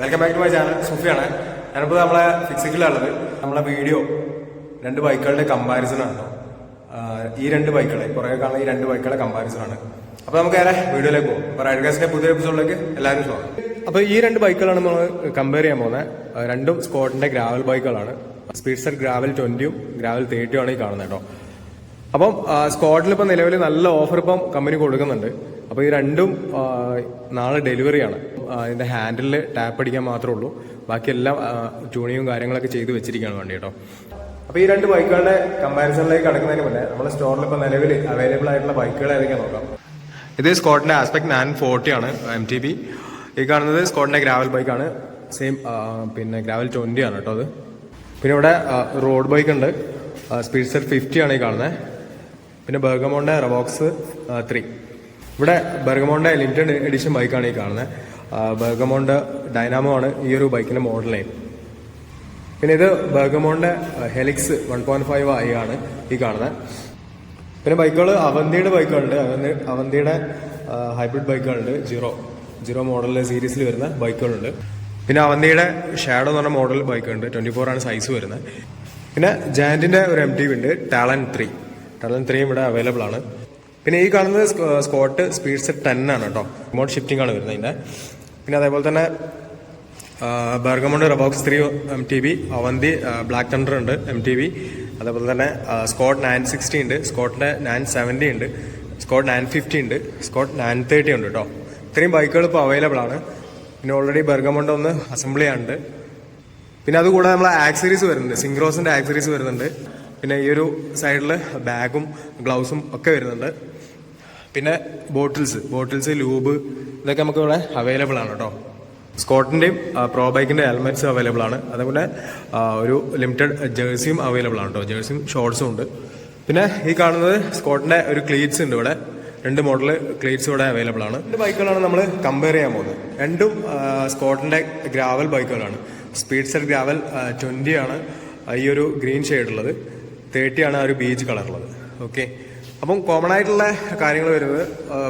Welcome back to my channel സുഫിയാണ്. ഞാനിപ്പോൾ നമ്മളെ ഫിക്സിക്കലുള്ളത് നമ്മളെ വീഡിയോ രണ്ട് ബൈക്കുകളുടെ കമ്പാരിസൺ ആണ്. ഈ രണ്ട് ബൈക്കുകളെ കുറേ കാണുന്ന ഈ രണ്ട് ബൈക്കുകളുടെ കമ്പാരിസൺ ആണ്. അപ്പൊ നമുക്ക് നേരെ വീഡിയോയിലേക്ക് പോകും റൈഡ് ഗാസിന്റെ പുതിയ എപ്പിസോഡിലേക്ക് എല്ലാവരും സ്വാഗതം. അപ്പൊ ഈ രണ്ട് ബൈക്കുകളാണ് നമ്മൾ കമ്പയർ ചെയ്യാൻ പോകുന്നത് രണ്ടും സ്കോട്ടിന്റെ ഗ്രാവൽ ബൈക്കുകളാണ് സ്പീഡ് സെറ്റ് ഗ്രാവൽ ട്വന്റിയും ഗ്രാവൽ തേർട്ടിയും ആണ് ഈ കാണുന്നത് കേട്ടോ അപ്പം സ്കോട്ടിൽ ഇപ്പം നിലവിൽ നല്ല ഓഫർ ഇപ്പം കമ്പനി കൊടുക്കുന്നുണ്ട്. അപ്പോൾ ഈ രണ്ടും നാളെ ഡെലിവറിയാണ് ഇതിന്റെ ഹാൻഡിലിൽ ടാപ്പ് അടിക്കാൻ മാത്രമേ ഉള്ളൂ. ബാക്കിയെല്ലാം ട്യൂണിങ്ങും കാര്യങ്ങളൊക്കെ ചെയ്ത് വെച്ചിരിക്കുകയാണ് വണ്ടി കേട്ടോ. അപ്പോൾ ഈ രണ്ട് ബൈക്കുകളുടെ കമ്പാരിസണിലേക്ക് കടക്കുന്നതിന് മുന്നേ നമ്മുടെ സ്റ്റോറിൽ ഇപ്പോൾ നിലവിൽ അവൈലബിൾ ആയിട്ടുള്ള ബൈക്കുകൾ ഏതൊക്കെയാണ് നോക്കാം? ഇത് സ്കോട്ടിന്റെ ആസ്പെക്ട് നയൻ ഫോർട്ടി ആണ് എം ടി ബി ഈ കാണുന്നത് സ്കോട്ടിന്റെ ഗ്രാവൽ ബൈക്കാണ്. സെയിം പിന്നെ ഗ്രാവൽ ട്വന്റി ആണ് കേട്ടോ അത്. പിന്നെ ഇവിടെ റോഡ് ബൈക്ക് ഉണ്ട് സ്പീഡ് സെറ്റ് ഫിഫ്റ്റി ആണ് ഈ കാണുന്നത് പിന്നെ ബർഗമോണ്ട റവോക്സ് ത്രീ. ഇവിടെ ബർഗമോണ്ട ലിമിറ്റഡ് എഡിഷൻ ബൈക്കാണ് ഈ കാണുന്നത് ബർഗമോണ്ട ഡൈനാമോ ആണ് ഈ ഒരു ബൈക്കിന്റെ മോഡൽ നെയിം. പിന്നെ ഇത് Bergamont helix one point five I ആണ് ഈ കാണുന്നത് പിന്നെ ബൈക്കുകൾ അവന്തിയുടെ ബൈക്കുകളുണ്ട്. അവന്തി അവന്തിയുടെ ഹൈബ്രിഡ് ബൈക്കുകളുണ്ട്. ജീറോ ജീറോ മോഡലിലെ സീരീസിൽ വരുന്ന ബൈക്കുകളുണ്ട്. പിന്നെ അവന്തിയുടെ ഷാഡോ എന്ന് പറഞ്ഞ മോഡൽ ബൈക്കുണ്ട്. ട്വന്റി ഫോർ ആണ് സൈസ് വരുന്നത് പിന്നെ ജാന്റിന്റെ ഒരു എം ടി വി ഉണ്ട്. ടാലൻ ത്രീ ടാലൻ ത്രീയും ഇവിടെ അവൈലബിൾ ആണ്. പിന്നെ ഈ കാണുന്നത് സ്കോട്ട് സ്പീഡ് സെറ്റ് ടെൻ ആണ് കേട്ടോ. റിമോട്ട് ഷിഫ്റ്റിംഗ് ആണ് വരുന്നത് ഇതിന്റെ. പിന്നെ അതേപോലെ തന്നെ Bergamont Revox three M T B Avanti black thunder ഉണ്ട് എം ടി ബി അതേപോലെ തന്നെ സ്കോട്ട് നയൻ സിക്സ്റ്റി ഉണ്ട് സ്കോട്ടിന്റെ നയൻ സെവന്റി ഉണ്ട് സ്കോട്ട് നയൻ ഫിഫ്റ്റി ഉണ്ട് സ്കോട്ട് നയൻ തേർട്ടി ഉണ്ട് കേട്ടോ ഇത്രയും ബൈക്കുകൾ ഇപ്പോൾ അവൈലബിൾ ആണ്. പിന്നെ ഓൾറെഡി ബർഗമുണ്ട് ഒന്ന് അസംബ്ലി ഉണ്ട് പിന്നെ അതുകൂടാതെ നമ്മൾ ആക്സറീസ് വരുന്നുണ്ട് സിംഗ്രോസിന്റെ ആക്സറീസ് വരുന്നുണ്ട്. പിന്നെ ഈ ഒരു സൈഡിൽ ബാഗും ഗ്ലൗസും ഒക്കെ വരുന്നുണ്ട്. പിന്നെ ബോട്ടിൽസ് ബോട്ടിൽസ് ലൂബ് ഇതൊക്കെ നമുക്ക് ഇവിടെ അവൈലബിൾ ആണ് കേട്ടോ സ്കോട്ടിന്റെയും പ്രോ ബൈക്കിന്റെ ഹെൽമെറ്റ്സ് അവൈലബിൾ ആണ്. അതുപോലെ ഒരു ലിമിറ്റഡ് ജേഴ്സിയും അവൈലബിൾ ആണ് കേട്ടോ ജേഴ്സിയും ഷോർട്സും ഉണ്ട്. പിന്നെ ഈ കാണുന്നത് സ്കോട്ടിന്റെ ഒരു ക്ലീറ്റ്സ് ഉണ്ട് ഇവിടെ. രണ്ട് മോഡൽ ക്ലീറ്റ്സ് ഇവിടെ അവൈലബിൾ ആണ്. രണ്ട് ബൈക്കുകളാണ് നമ്മൾ കമ്പയർ ചെയ്യാൻ പോകുന്നത്. രണ്ടും സ്കോട്ടിന്റെ ഗ്രാവൽ ബൈക്കുകളാണ്. സ്പീഡ് സെറ്റ് ഗ്രാവൽ ട്വന്റി ആണ് ഈ ഒരു ഗ്രീൻ ഷെയ്ഡ് ഉള്ളത്. തേർട്ടി ആണ് ആ ഒരു ബീച്ച് കളറുള്ളത് ഓക്കെ അപ്പം കോമൺ ആയിട്ടുള്ള കാര്യങ്ങൾ വരുന്നത്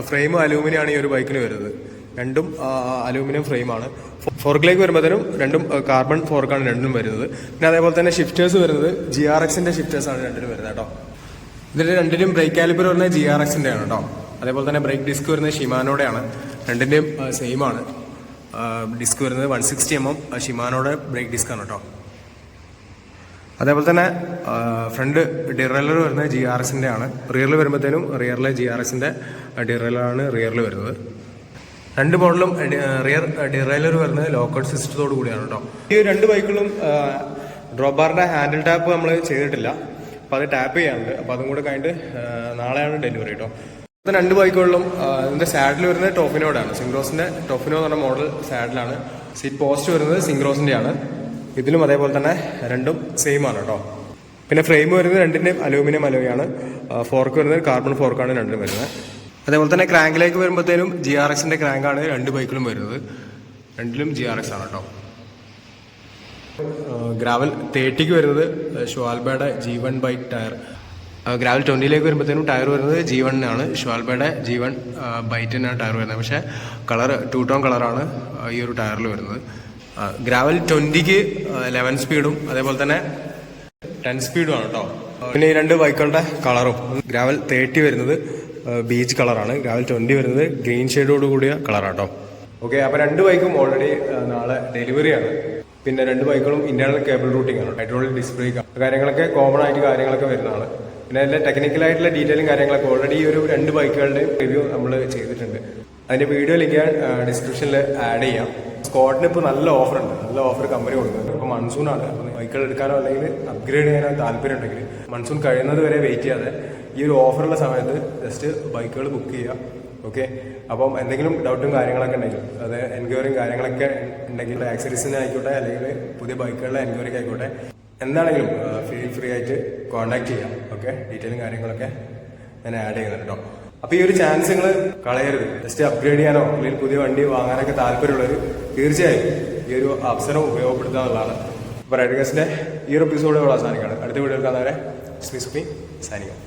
ഫ്രെയിം അലൂമിനിയം ആണ് ഈ ഒരു ബൈക്കിന് വരുന്നത്. രണ്ടും അലൂമിനിയം ഫ്രെയിമാണ് ഫോർക്കിലേക്ക് വരുമ്പോഴത്തേനും രണ്ടും കാർബൺ ഫോർക്കാണ് രണ്ടും വരുന്നത്. പിന്നെ അതേപോലെ തന്നെ ഷിഫ്റ്റേഴ്സ് വരുന്നത് ജി ആർ എക്സിന്റെ ഷിഫ്റ്റേഴ്സ് ആണ് രണ്ടിനും വരുന്നത് കേട്ടോ. ഇതിന്റെ രണ്ടിനും ബ്രേക്ക് കാലിപ്പർ വരുന്നത് ജി ആർ എക്സിന്റെ ആണ് കേട്ടോ. അതേപോലെ തന്നെ ബ്രേക്ക് ഡിസ്ക് വരുന്നത് ഷിമാനോടെയാണ്. രണ്ടിന്റെയും സെയിം ആണ്. ഡിസ്ക് വരുന്നത് വൺ സിക്സ്റ്റി എം എം ഷിമാനോടെ ബ്രേക്ക് ഡിസ്ക് ആണ് കേട്ടോ. അതേപോലെ തന്നെ ഫ്രണ്ട് ഡിറൈലർ വരുന്നത് ജി ആർ എസിന്റെ ആണ്. റിയറിൽ വരുമ്പോഴത്തേനും റിയറിലെ ജി ആർ എസിന്റെ ഡിറൈലറാണ് റിയറിൽ വരുന്നത്. രണ്ട് മോഡലും റിയർ ഡിറൈലർ വരുന്നത് ലോക്കൽ സിസ്റ്റത്തോട് കൂടിയാണ് കേട്ടോ ഈ രണ്ട് ബൈക്കുകളും ഡ്രോബാറിന്റെ ഹാൻഡിൽ ടാപ്പ് നമ്മൾ ചെയ്തിട്ടില്ല. അപ്പോൾ അത് ടാപ്പ് ചെയ്യാനുണ്ട്. അപ്പോൾ അതും കൂടെ കഴിഞ്ഞിട്ട് നാളെയാണ് ഡെലിവറി കേട്ടോ ഇത് രണ്ട് ബൈക്കുകളിലും ഇതിന്റെ സാഡിൽ വരുന്നത് ടോഫിനോടാണ് സിംഗ്രോസിന്റെ ടോഫിനോ എന്ന് പറഞ്ഞ മോഡൽ സാഡിലാണ് സീറ്റ് പോസ്റ്റ് വരുന്നത് സിംഗ്രോസിന്റെ ആണ് ഇതിലും അതേപോലെ തന്നെ രണ്ടും സെയിം ആണ് കേട്ടോ പിന്നെ ഫ്രെയിം വരുന്നത് രണ്ടിന്റെയും അലൂമിനിയം അലോയാണ് ഫോർക്ക് വരുന്നത് കാർബൺ ഫോർക്കാണ് രണ്ടിനും വരുന്നത്. അതേപോലെ തന്നെ ക്രാങ്കിലേക്ക് വരുമ്പോഴത്തേനും ജി ആർ എക്സിന്റെ ക്രാങ്കാണ് രണ്ട് ബൈക്കിലും വരുന്നത്. രണ്ടിലും ജി ആർ എക്സ് ആണ് കേട്ടോ ഗ്രാവൽ തേർട്ടിക്ക് വരുന്നത് ഷുവാൽബയുടെ G one bike tyre gravel ട്വന്റിയിലേക്ക് വരുമ്പോഴത്തേനും ടയർ വരുന്നത് ജി വണ്ണിനാണ് ഷുവാൽബയുടെ ജി വൺ ബൈറ്റിനാണ് ടയർ വരുന്നത്. പക്ഷേ കളർ ടൂ ടോൺ കളറാണ് ഈ ഒരു ടയറിൽ വരുന്നത്. ഗ്രാവൽ ട്വന്റിക്ക് ലെവൻ സ്പീഡും അതേപോലെ തന്നെ ടെൻ സ്പീഡും ആണ് കേട്ടോ പിന്നെ ഈ രണ്ട് ബൈക്കുകളുടെ കളറും. ഗ്രാവൽ തേർട്ടി വരുന്നത് ബീച്ച് കളറാണ് ഗ്രാവൽ ട്വന്റി വരുന്നത് ഗ്രീൻ ഷെയ്ഡോട് കൂടിയ കളറാണ് കേട്ടോ ഓക്കെ അപ്പൊ രണ്ട് ബൈക്കും ഓൾറെഡി നാളെ ഡെലിവറി ആണ്. പിന്നെ രണ്ട് ബൈക്കുകളും ഇന്റേണൽ കേബിൾ റൂട്ടിംഗ് ആണ് ഹൈഡ്രോളിക് ഡിസ്പ്ലേ കാര്യങ്ങളൊക്കെ കോമൺ ആയിട്ട് കാര്യങ്ങളൊക്കെ വരുന്നതാണ് പിന്നെ അതിലെ ടെക്നിക്കലായിട്ടുള്ള ഡീറ്റെയിലും കാര്യങ്ങളൊക്കെ ഓൾറെഡി ഈ ഒരു രണ്ട് ബൈക്കുകളുടെയും റിവ്യൂ നമ്മൾ ചെയ്തിട്ടുണ്ട്. അതിന്റെ വീഡിയോ ലിങ്ക് ഞാൻ ഡിസ്ക്രിപ്ഷനിൽ ആഡ് ചെയ്യാം. സ്കോട്ടിന് ഇപ്പോൾ നല്ല ഓഫർ ഉണ്ട് നല്ല ഓഫർ കമ്പനി കൊടുക്കുന്നുണ്ട്. ഇപ്പോൾ മൺസൂൺ ആണ് അപ്പോൾ ബൈക്കുകൾ എടുക്കാനോ അല്ലെങ്കിൽ അപ്ഗ്രേഡ് ചെയ്യാനോ താല്പര്യം ഉണ്ടെങ്കിൽ മൺസൂൺ കഴിയുന്നത് വരെ വെയിറ്റ് ചെയ്യാതെ ഈ ഒരു ഓഫറുള്ള സമയത്ത് ജസ്റ്റ് ബൈക്കുകൾ ബുക്ക് ചെയ്യുക. ഓക്കെ അപ്പം എന്തെങ്കിലും ഡൗട്ടും കാര്യങ്ങളൊക്കെ ഉണ്ടെങ്കിൽ അത് എൻക്വയറിയും കാര്യങ്ങളൊക്കെ ഉണ്ടെങ്കിൽ ആക്സറീസിന് ആയിക്കോട്ടെ അല്ലെങ്കിൽ പുതിയ ബൈക്കുകളുടെ എൻക്വയറിക്ക് ആയിക്കോട്ടെ എന്താണെങ്കിലും ഫ്രീ ഫ്രീ ആയിട്ട് കോൺടാക്ട് ചെയ്യാം. ഓക്കെ ഡീറ്റെയിലും കാര്യങ്ങളൊക്കെ ഞാൻ ആഡ് ചെയ്യുന്നുണ്ട് കേട്ടോ അപ്പൊ ഈ ഒരു ചാൻസ് നിങ്ങൾ കളയരുത്. ജസ്റ്റ് അപ്ഗ്രേഡ് ചെയ്യാനോ അല്ലെങ്കിൽ പുതിയ വണ്ടി വാങ്ങാനൊക്കെ താല്പര്യമുള്ളവർ തീർച്ചയായും ഈ ഒരു അവസരം ഉപയോഗപ്പെടുത്തുക എന്നുള്ളതാണ്. അപ്പൊ ഗസ്റ്റിന്റെ ഈ ഒരു എപ്പിസോഡ് ഇവിടെ അവസാനിക്കുകയാണ്. അടുത്ത വീഡിയോ കാണാൻ സ്മി സുപ്പി സാനിക്കാം